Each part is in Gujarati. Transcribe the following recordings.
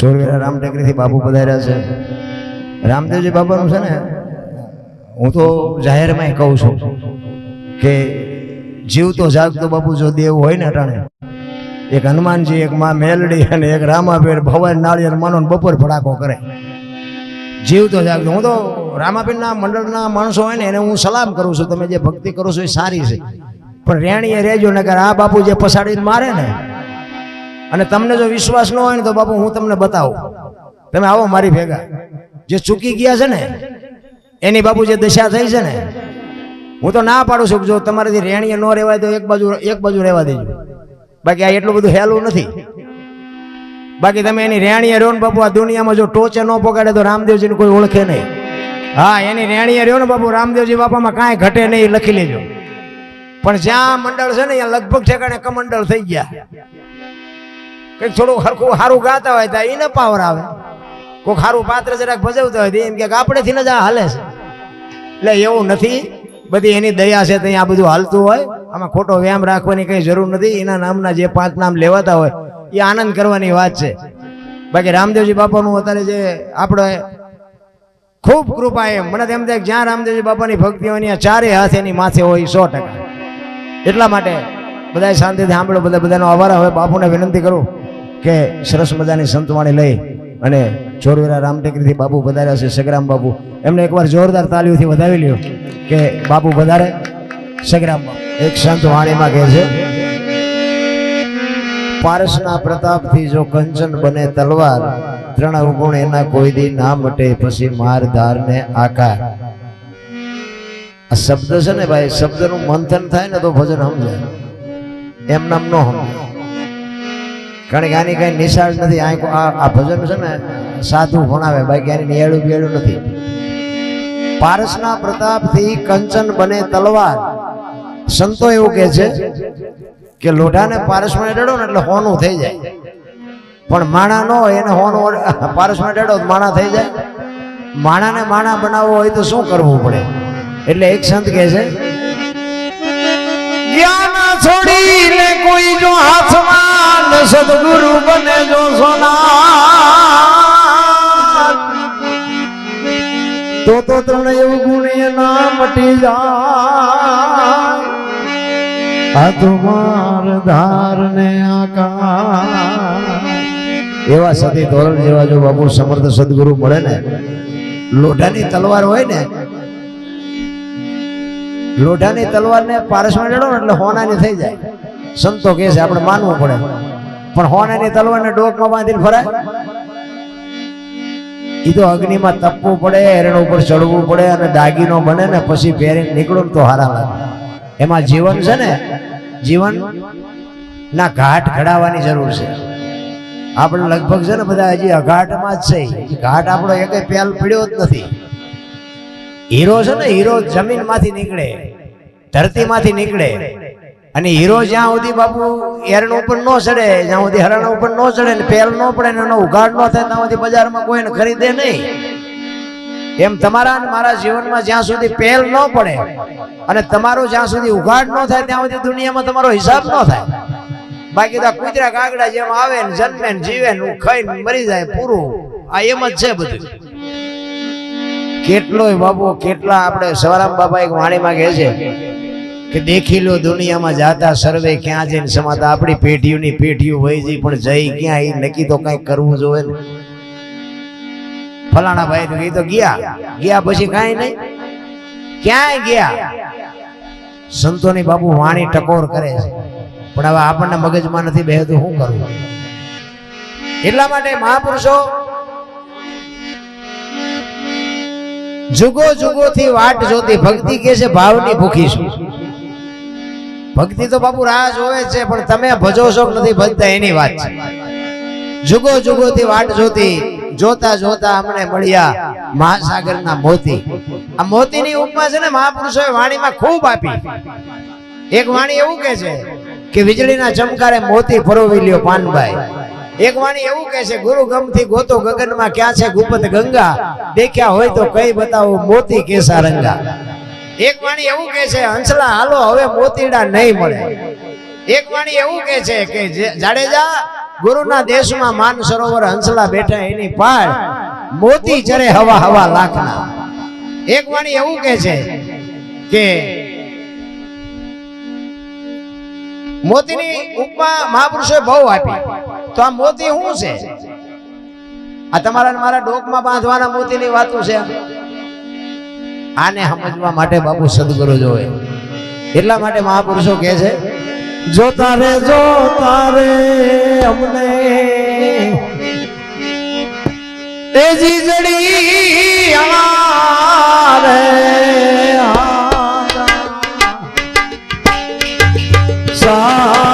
ચોરવેરા રામટેકરીથી બાપુ પધાર્યા છે. રામદેવજી બાપાનું છે ને, હું તો જાહેરમાં કહું છું કે જીવતો જાગતો બાપુ, જો દેવ હોય ને ટાણે એક હનુમાનજી, એક માં મેલડી અને એક રામાપીર ભવન નાળિયેર માનો બપોર ફડાકો કરે. જીવતો જાગતો. હું તો રામાપીરના મંડળના માણસો હોય ને, એને હું સલામ કરું છું. તમે જે ભક્તિ કરો છો એ સારી છે. પણ રેણીએ રહેજો નગર આ બાપુ જે પસાડીને મારે ને અને તમને જો વિશ્વાસ ન હોય ને તો બાપુ હું તમને બતાવું. તમે આવો મારી ભેગા. જે ચૂકી ગયા છે ને, એની બાપુ જે દશા થઈ છે ને, હું તો ના પાડું છું જો તમારાથી રેણીએ ન રહેવાય તો એક બાજુ એક બાજુ રહેવા દેજો. બાકી આ એટલું બધું હેલું નથી. બાકી તમે એની રેણીએ રહ્યો ને બાપુ, આ દુનિયામાં જો ટોચે ન પગાડે તો રામદેવજીને કોઈ ઓળખે નહીં. હા, એની રેણીએ રહ્યો ને બાપુ, રામદેવજી બાપામાં કાંઈ ઘટે નહીં, લખી લેજો. પણ જ્યાં મંડળ છે ને, ત્યાં લગભગ ઠેકાણે કમંડળ થઈ ગયા. કંઈક થોડું હરખું સારું ગાતા હોય તો એને પાવર આવે. કોઈક સારું પાત્ર જરાક ભજવતા હોય એમ કે આપણેથી જ આ હાલે છે. એટલે એવું નથી. બધી એની દયા છે ત્યાં બધું હાલતું હોય. આમાં ખોટો વ્યાયામ રાખવાની કંઈ જરૂર નથી. એના નામના જે પાંચ નામ લેવાતા હોય, એ આનંદ કરવાની વાત છે. બાકી રામદેવજી બાપાનું અત્યારે જે આપણે ખૂબ કૃપા એમ. મને તેમ થાય જ્યાં રામદેવજી બાપાની ભક્તિ હોય ત્યાં ચારે હાથ એની માથે હોય સો ટકા. એટલા માટે બધા શાંતિથી સાંભળો, બધા બધાનો આભાર. હવે બાપુને વિનંતી કરું. કે સરસ મજાની સંતવાણી લઈ અને ચોરવેરા રામટેકરીથી બાપુ વધાર્યા છે, સગરામ બાપુ. એમને એકવાર જોરદાર તાલીઓથી વધાવી લ્યો કે બાપુ વધારે સગરામ બાપુ. એક સંત વાણીમાં કહે છે, પારસના પ્રતાપથી જો કંચન બને તલવાર ત્રણ અવગુણ એના કોઈ દી ના મટે, પછી માર ધારને આકાર. આ શબ્દ છે ને ભાઈ, શબ્દનું મંથન થાય ને તો ભજન સમજાય. એમ નામ નો સમજાય. કારણ કે આની કઈ નિશાળ નથી. આ આ- ભજન છે ને, સાધુ ભણાવે, બાકી આની નિયાળું બિયાળું નથી. પારસના પ્રતાપથી કંચન બને તલવાર. સંતો એવું કહે છે કે લોઢાને પારસમાં ડેડો ને એટલે હોનું થઈ જાય. પણ માણા ન હોય, એને હોનું પારસમાં ડેડો માણા થઈ જાય. માણાને માણા બનાવવો હોય તો શું કરવું પડે? એટલે એક સંત કહે છે જ્ઞાન છોડીને કોઈ જો હાથમાં સદગુરુ બને જો સોના તો તો તમને એવું ગુણ ના મટી જાય. આ તુમાર ધાર ને આકાર. એવા સતી ધોરણ જેવા જો બાપુ સમર્થ સદગુરુ મળે ને, લોઢાની તલવાર હોય ને લોઢાની તલવાર ને પારસમાં ડેડો એટલે હોનાની થઈ જાય. સંતો કહે છે, આપણે માનવું પડે. પણ હોનાની તલવાર ને ડોકમાં બાંધીને ફરાય? એ તો અગ્નિમાં તપવું પડે, એરણ ઉપર ચડવું પડે અને દાગીનો બને ને પછી પહેરીને નીકળો તો હારા લાગે. એમાં જીવન છે ને, જીવન ના ઘાટ ઘડાવવાની જરૂર છે. આપણે લગભગ છે ને બધા હજી અઘાટમાં જ છે. ઘાટ આપણો એક પેલ પીડ્યો જ નથી. હીરો છે ને, હીરો જમીનમાંથી નીકળે, ધરતીમાંથી નીકળે. અને હીરો જ્યાં સુધી બાપુ એરણ ઉપર ન ચડે, જ્યાં સુધી હરણ ઉપર ન ચડે ને પેલ ન પડે ને એનો ઉઘાડ ન થાય, ત્યાં સુધી બજારમાં કોઈને ખરીદે નહીં. એમ તમારા મારા જીવનમાં જ્યાં સુધી પેલ ન પડે અને તમારો જ્યાં સુધી ઉઘાડ ન થાય, ત્યાં સુધી દુનિયામાં તમારો હિસાબ ન થાય. બાકી તો કુતરા કાગડા જેમ આવે ને, જન્મે ને જીવે ને મરી જાય પૂરું. આ એમ જ છે બધું. કેટલોય બાપુ, કેટલા આપણે સવારામ બાપા એક વાણીમાં કહે છે કે દેખી લો દુનિયામાં જાતા સર્વે ક્યાં જઈને સમાતા. આપણી પેઢીઓની પેઢીઓ વહી જઈ પણ જઈ ક્યાં એ નક્કી તો કઈ કરવું જોઈએ ફલાણા ભાઈ એ તો ગયા. ગયા પછી કાંઈ નહીં. ક્યાંય ગયા? સંતોની બાબુ વાણી ટકોર કરે છે. પણ હવે આપણને મગજમાં નથી બેહતું, શું કરવું? એટલા માટે મહાપુરુષો જુગો જુગો થી વાટ જોતી ભક્તિ કે છે, ભાવની ભૂખી છું. ભક્તિ તો બાપુ રાહ જોવે છે, પણ તમે ભજો છો નથી ભજતા એની વાત છે. જુગો જુગો થી વાટ જોતી, જોતા જોતા અમને મળ્યા મહાસાગરના મોતી. આ મોતીની ઉપમા છે ને મહાપુરુષોએ વાણીમાં ખૂબ આપી. એક વાણી એવું કે છે કે, વીજળીના ચમકારે મોતી ફરોવી લ્યો પાનભાઈ એક વાણી એવું કે છે, ગુરુ ગમથી ગોતો ગગનમાં ક્યાં છે ગુપત ગંગા? દેખ્યા હોય તો કઈ બતાવો મોતી કેસા રંગા એક વાણી એવું કે છે, હંસલા હાલો, હવે મોતીડા નહીં મળે. એક વાણી એવું કે છે કે જાડેજા, ગુરુના દેશમાં માન સરોવર હંસલા બેઠા એની પાળ, મોતી ચરે હવા હવા લાખના. એક વાણી એવું કે છે કે, મોતીની ઉપમા મહાપુરુષોએ બહુ આપી. તો આ મોતી શું છે? આ તમારા મારા ડોકમાં બાંધવાના મોતીની વાતો છે. આને સમજવા માટે બાપુ સદગુરુ જોવે. એટલા માટે મહાપુરુષો કહે છે જોતા રે જોતા રે અમને એ જીજડી અમારે સાગર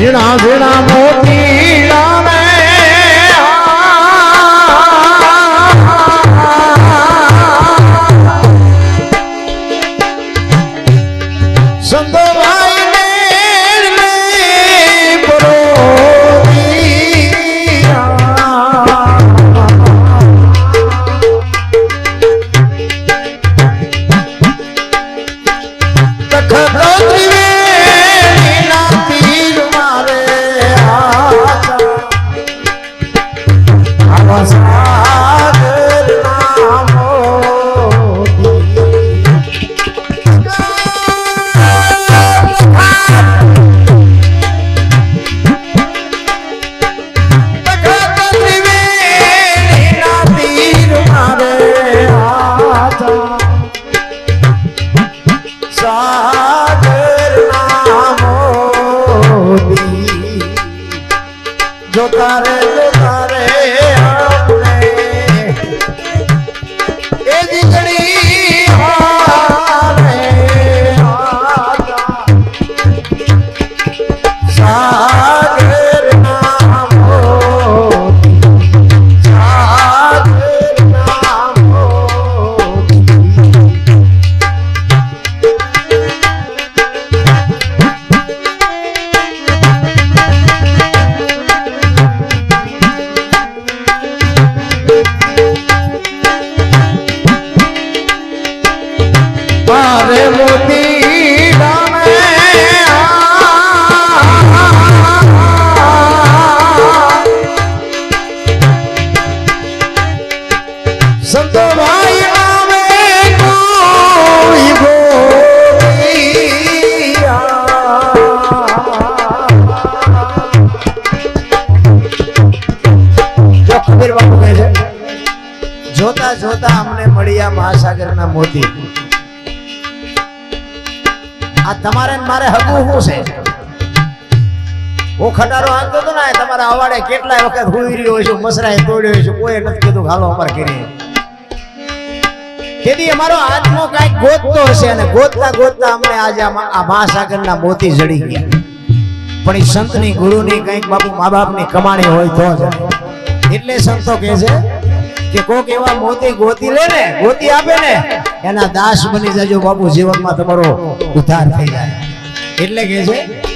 ઝીણા ઝીણા મોતી જોતા દરિયા મહાસાગરના મોતી. આ તમારે મારે હગું શું છે? હું ખટારો હાંકતો હતો ને તમારા અવાડે કેટલાય વખત હુઈ રહ્યો છું મસરાય તોડ્યો છું કોઈ નથી કીધું હાલો અમારે કરી તેથી અમારો આત્મો કાંઈક ગોતતો હશે અને ગોતતા ગોતતા અમને આજે આ આ મહાસાગરના મોતી જડી ગયા. પણ એ સંતની ગુરુની કંઈક બાપુ મા બાપની કમાણી હોય તો એટલે સંતો કહે છે કે કોક એવા મોતી ગોતી લે ને, ગોતી આપે ને, એના દાસ બની જજો બાપુ, જીવનમાં તમારો ઉદ્ધાર થઈ જાય. એટલે કે છે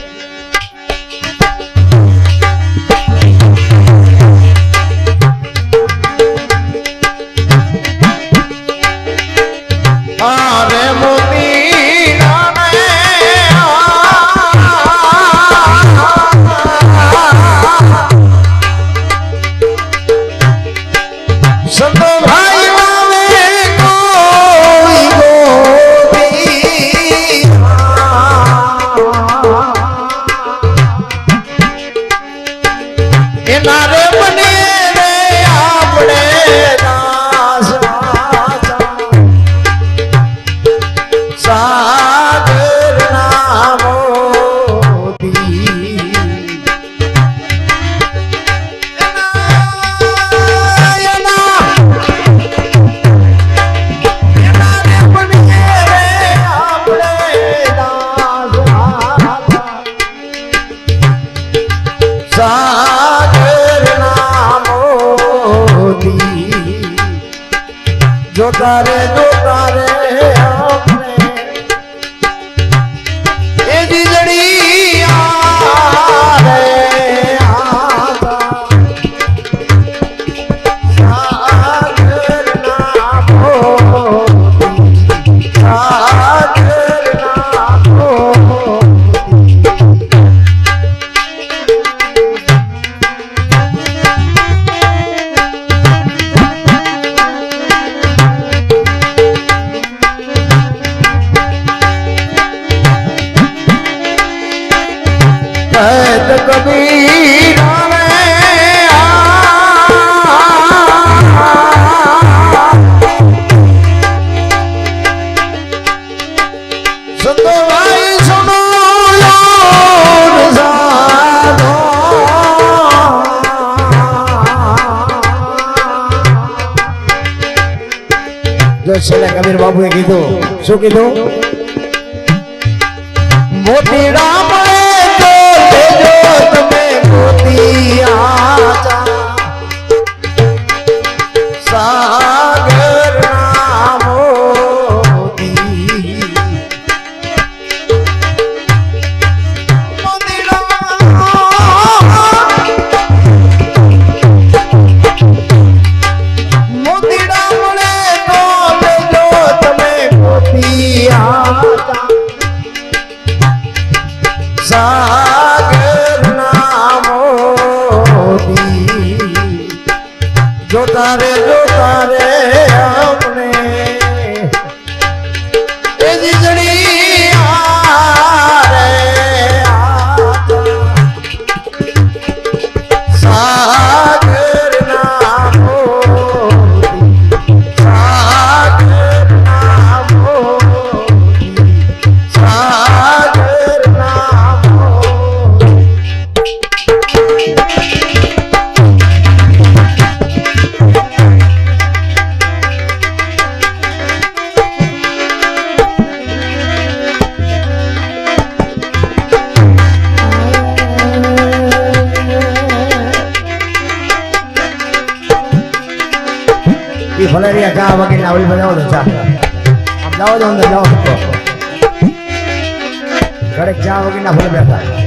છેલ્લે કબીર બાબુએ કીધું. શું કીધું? મોતી રામ તમે મોતી આ એ ફલારિયા ચા વગેરે આવડી બજાવો તો ચા જાઓ તો અંદર જાઓ ઘરે ચા વગેરે ના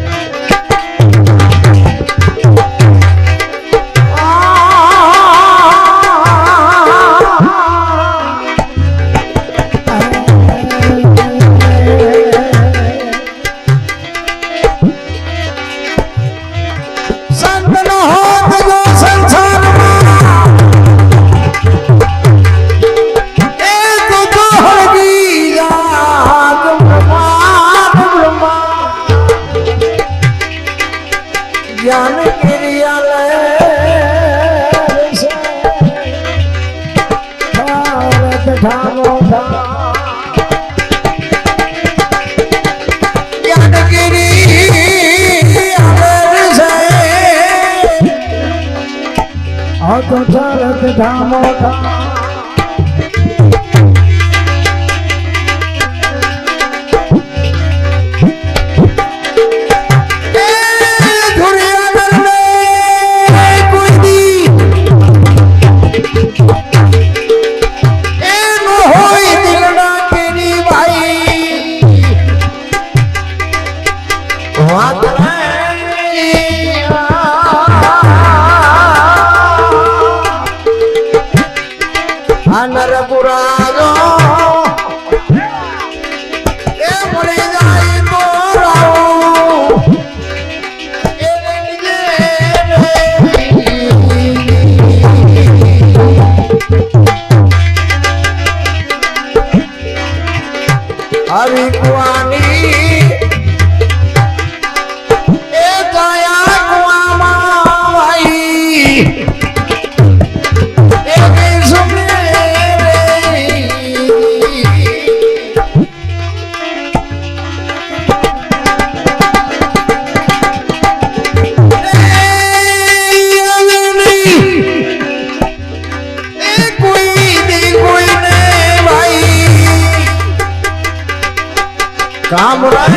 હતો ચરત ધામો